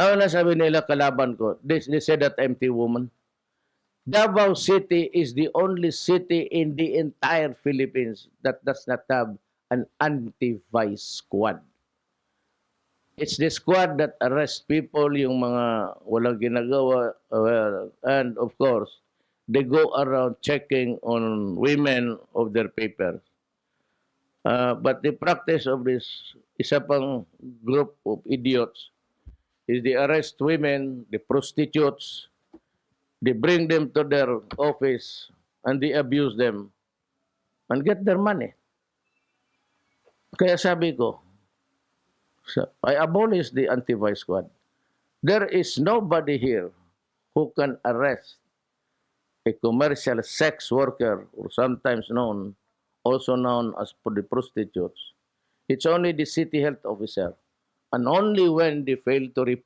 Ano na sabi nila kalaban ko? They, they said that empty woman. Davao City is the only city in the entire Philippines that does not have an anti-vice squad. It's the squad that arrests people, yung mga walang ginagawa, uh, and of course, they go around checking on women of their papers. Uh, but the practice of this isa pang group of idiots is they arrest women, the prostitutes, they bring them to their office and they abuse them and get their money. Kaya sabi ko, I abolish the anti-vice squad. There is nobody here who can arrest a commercial sex worker or sometimes known, also known as the prostitutes. It's only the city health officer. And only when they fail to report